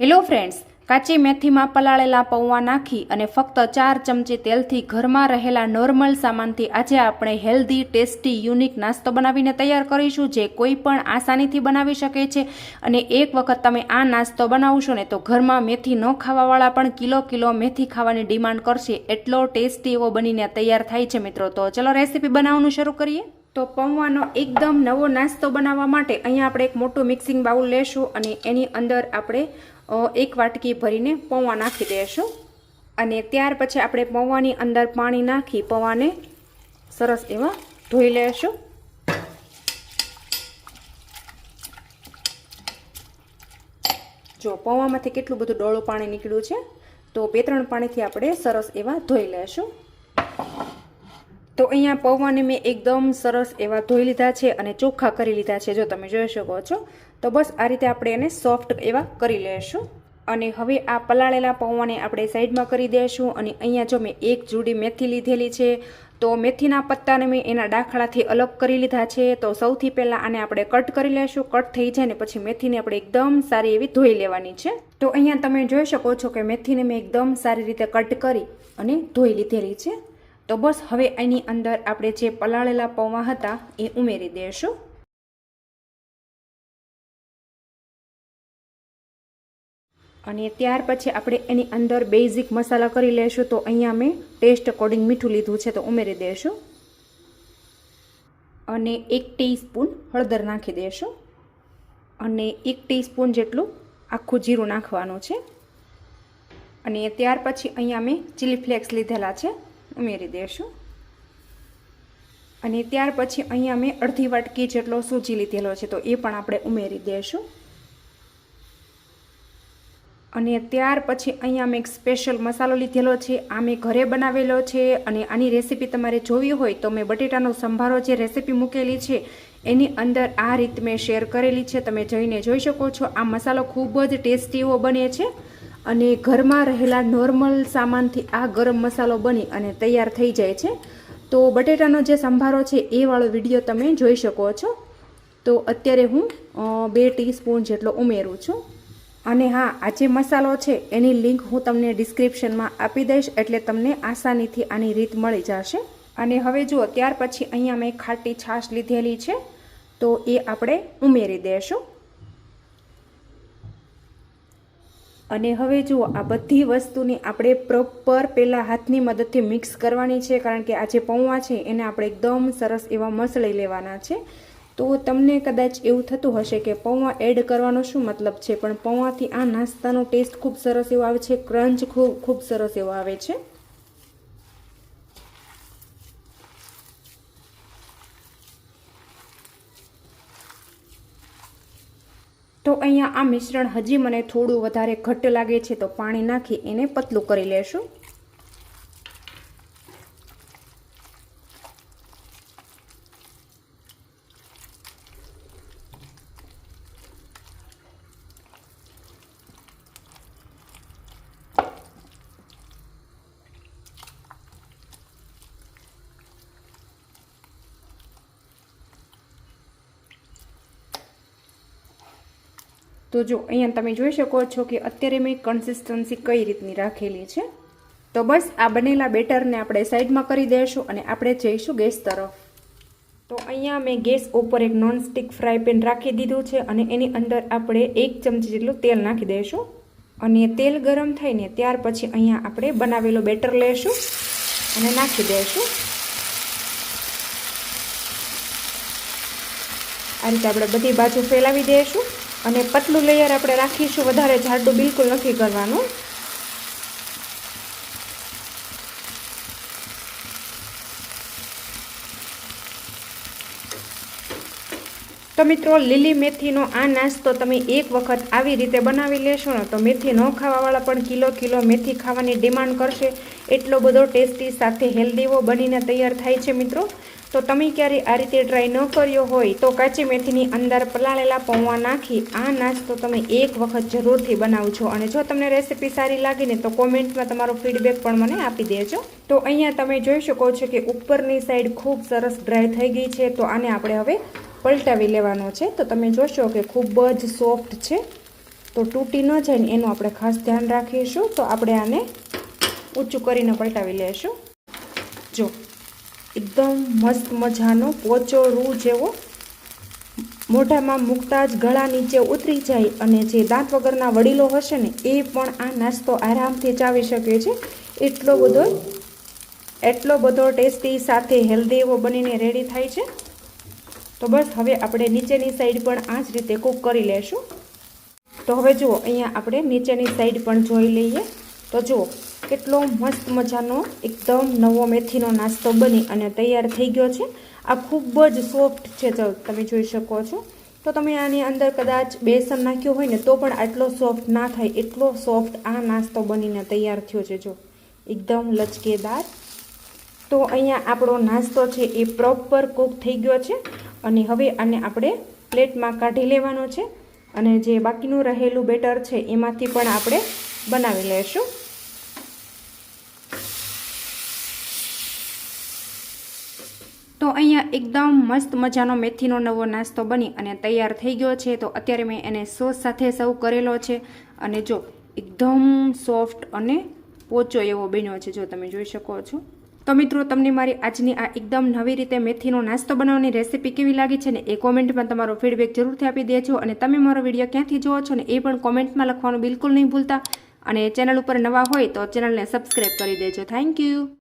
Hello friends કાચી મેથીમાં પલાળેલા પૌવા નાખી અને ફક્ત ચાર ચમચી તેલથી ઘરમાં રહેલા નોર્મલ સામાનથી આજે આપણે હેલ્ધી ટેસ્ટી યુનિક નાસ્તો બનાવીને તૈયાર કરીશું જે કોઈ પણ આસાનીથી બનાવી શકે છે. અને એક વખત તમે આ નાસ્તો બનાવશો ને તો ઘરમાં મેથી ન ખાવાવાળા પણ કિલો કિલો મેથી ખાવાની ડિમાન્ડ કરશે. એટલો ટેસ્ટી એવો બનીને તૈયાર થાય છે મિત્રો. તો ચલો રેસીપી બનાવવાનું શરૂ કરીએ. તો પૌવાનો એકદમ નવો નાસ્તો બનાવવા માટે અહીંયા આપણે એક મોટું મિક્સિંગ બાઉલ લેશું અને એની અંદર આપણે એક વાટકી ભરીને પૌવા નાખી દઈશું અને ત્યાર પછી આપણે પૌવાની અંદર પાણી નાખી પૌવાને સરસ એવા ધોઈ લેશું. જો પૌવામાંથી કેટલું બધું ડોળું પાણી નીકળ્યું છે, તો બે ત્રણ પાણીથી આપણે સરસ એવા ધોઈ લેશું. તો અહીંયા પૌવાને મેં એકદમ સરસ એવા ધોઈ લીધા છે અને ચોખ્ખા કરી લીધા છે, જો તમે જોઈ શકો છો. તો બસ આ રીતે આપણે એને સોફ્ટ એવા કરી લેશું. અને હવે આ પલાળેલા પૌવાને આપણે સાઈડમાં કરી દઈશું અને અહીંયા જો મેં એક જુડી મેથી લીધેલી છે, તો મેથીના પત્તાને મેં એના ડાખલાથી અલગ કરી લીધા છે. તો સૌથી પહેલાં આને આપણે કટ કરી લેશું. કટ થઈ જાય ને પછી મેથીને આપણે એકદમ સારી એવી ધોઈ લેવાની છે. તો અહીંયા તમે જોઈ શકો છો કે મેથીને મેં એકદમ સારી રીતે કટ કરી અને ધોઈ લીધેલી છે. તો બસ હવે એની અંદર આપણે જે પલાળેલા પૌવા હતા એ ઉમેરી દઈશું અને ત્યાર પછી આપણે એની અંદર બેઝિક મસાલા કરી લેશું તો અહીંયા મેં ટેસ્ટ અકોર્ડિંગ મીઠું લીધું છે તો ઉમેરી દઈશું અને એક ટીસ્પૂન હળદર નાખી દઈશું અને એક ટીસ્પૂન જેટલું આખું જીરું નાખવાનું છે. અને ત્યાર પછી અહીંયા મેં ચીલી ફ્લેક્સ લીધેલા છે, ઉમેરી દઈશું અને ત્યાર પછી અહીંયા મેં અડધી વાટકી જેટલો સૂજી લીધેલો છે તો એ પણ આપણે ઉમેરી દઈશું અને ત્યાર પછી અહીંયા મેં એક સ્પેશિયલ મસાલો લીધેલો છે, આ મેં ઘરે બનાવેલો છે અને આની રેસીપી તમારે જોવી હોય તો મેં બટેટાનો સંભારો જે રેસીપી મૂકેલી છે, એની અંદર આ રીત મેં શેર કરેલી છે, તમે જઈને જોઈ શકો છો. આ મસાલો ખૂબ જ ટેસ્ટીઓ બને છે અને ઘરમાં રહેલા નોર્મલ સામાનથી આ ગરમ મસાલો બની અને તૈયાર થઈ જાય છે. તો બટેટાનો જે સંભારો છે, એ વાળો વીડિયો તમે જોઈ શકો છો. તો અત્યારે હું બે ટીસ્પૂન જેટલો ઉમેરું છું. અને હા, આ જે મસાલો છે, એની લિંક હું તમને ડિસ્ક્રિપ્શનમાં આપી દઈશ એટલે તમને આસાનીથી આની રીત મળી જશે. અને હવે જુઓ, ત્યાર પછી અહીંયા મેં ખાટી છાશ લીધેલી છે, તો એ આપણે ઉમેરી દઈશું અને હવે જુઓ, આ બધી વસ્તુની આપણે પ્રોપર પહેલાં હાથની મદદથી મિક્સ કરવાની છે, કારણ કે આ જે પૌવા છે, એને આપણે એકદમ સરસ એવા મસળી લેવાના છે. તો તમને કદાચ એવું થતું હશે કે પૌવા એડ કરવાનો શું મતલબ છે? પણ પૌવાથી આ નાસ્તાનો ટેસ્ટ ખૂબ સરસ એવો આવે છે ક્રંચ ખૂબ ખૂબ સરસ એવો આવે છે. તો અહીંયા આ મિશ્રણ હજી મને થોડું વધારે ઘટ્ટ લાગે છે, તો પાણી નાખી એને પતલું કરી લેશું. તો જો અહીંયા તમે જોઈ શકો છો કે અત્યારે મેં કન્સિસ્ટન્સી કઈ રીતની રાખેલી છે. તો બસ આ બનેલા બેટરને આપણે સાઈડમાં કરી દઈશું અને આપણે જઈશું ગેસ તરફ. તો અહીંયા મેં ગેસ ઉપર એક નોનસ્ટિક ફ્રાય પેન રાખી દીધું છે અને એની અંદર આપણે એક ચમચી જેટલું તેલ નાખી દઈશું અને તેલ ગરમ થઈને ત્યાર પછી અહીંયા આપણે બનાવેલો બેટર લેશું અને નાખી દઈશું આ રીતે આપણે બધી બાજુ ફેલાવી દઈશું અને પતલું લેયર આપણે રાખીશું. વધારે જાડું બિલકુલ નથી કરવાનું. તો મિત્રો, લીલી મેથીનો આ નાસ્તો તમે એક વખત આવી રીતે બનાવી લેશો ને તો મેથી ન ખાવાવાળા પણ કિલો કિલો મેથી ખાવાની ડિમાન્ડ કરશે. એટલો બધો ટેસ્ટી સાથે હેલ્ધીવો બનીને તૈયાર થાય છે મિત્રો. તો તમે ક્યારેય આ રીતે ટ્રાય ન કર્યો હોય તો કાચી મેથીની અંદર પલાળેલા પૌવા નાખી આ નાસ્તો તમે એક વખત જરૂરથી બનાવજો. અને જો તમને રેસીપી સારી લાગીને તો કોમેન્ટમાં તમારો ફીડબેક પણ મને આપી દેજો. તો અહીંયા તમે જોઈ શકો છો કે ઉપરની સાઈડ ખૂબ સરસ ડ્રાય થઈ ગઈ છે. તો આને આપણે હવે પલટાવી લેવાનો છે. તો તમે જોશો કે ખૂબ જ સોફ્ટ છે. તો તૂટી ન જાય ને એનું આપણે ખાસ ધ્યાન રાખીશું. તો આપણે આને ઊંચું કરીને પલટાવી લઈશું એકદમ મસ્ત મજાનો પોચો રૂ જેવો મોઢામાં મૂકતા જ ગળા નીચે ઉતરી જાય અને જે દાંત વગરના વડીલો હશે ને, એ પણ આ નાસ્તો આરામથી ચાવી શકે છે. એટલો બધો એટલો બધો ટેસ્ટી સાથે હેલ્ધી એવો બનીને રેડી થાય છે. તો બસ હવે આપણે નીચેની સાઈડ પણ આ જ રીતે કૂક કરી લેશું. તો હવે જુઓ, અહીંયા આપણે નીચેની સાઈડ પણ જોઈ લઈએ. તો જુઓ કેટલો મસ્ત મજાનો એકદમ નવો મેથીનો નાસ્તો બની અને તૈયાર થઈ ગયો છે. આ ખૂબ જ સોફ્ટ છે તમે જોઈ શકો છો. તો તમે આની અંદર કદાચ બેસન નાખ્યું હોય ને તો પણ આટલો સોફ્ટ ના થાય, એટલો સોફ્ટ આ નાસ્તો બનીને તૈયાર થયો છે જો. એકદમ લચકેદાર. તો અહીંયા આપણો નાસ્તો છે એ પ્રોપર કૂક થઈ ગયો છે અને હવે આને આપણે પ્લેટમાં કાઢી લેવાનો છે અને જે બાકીનું રહેલું બેટર છે એમાંથી પણ આપણે બનાવી લઈશું તો એકદમ મસ્ત મજાનો મેથીનો નવો નાસ્તો બની અને તૈયાર થઈ ગયો છે. તો અત્યારે મેં એને સોસ સાથે સર્વ કરેલો છે અને જો એકદમ સોફ્ટ અને પોચો એવો બન્યો છે, જો તમે જોઈ શકો છો. તો મિત્રો, તમને મારી આજની આ એકદમ નવી રીતે મેથીનો નાસ્તો બનાવવાની રેસીપી કેવી લાગી છે ને એ કોમેન્ટમાં તમારો ફીડબેક જરૂરથી આપી દેજો અને તમે મારો વીડિયો ક્યાંથી જોવો છો ને એ પણ કોમેન્ટમાં લખવાનું બિલકુલ નહીં ભૂલતા. અને ચેનલ ઉપર નવા હોય તો ચેનલને સબસ્ક્રાઈબ કરી દેજો. Thank you.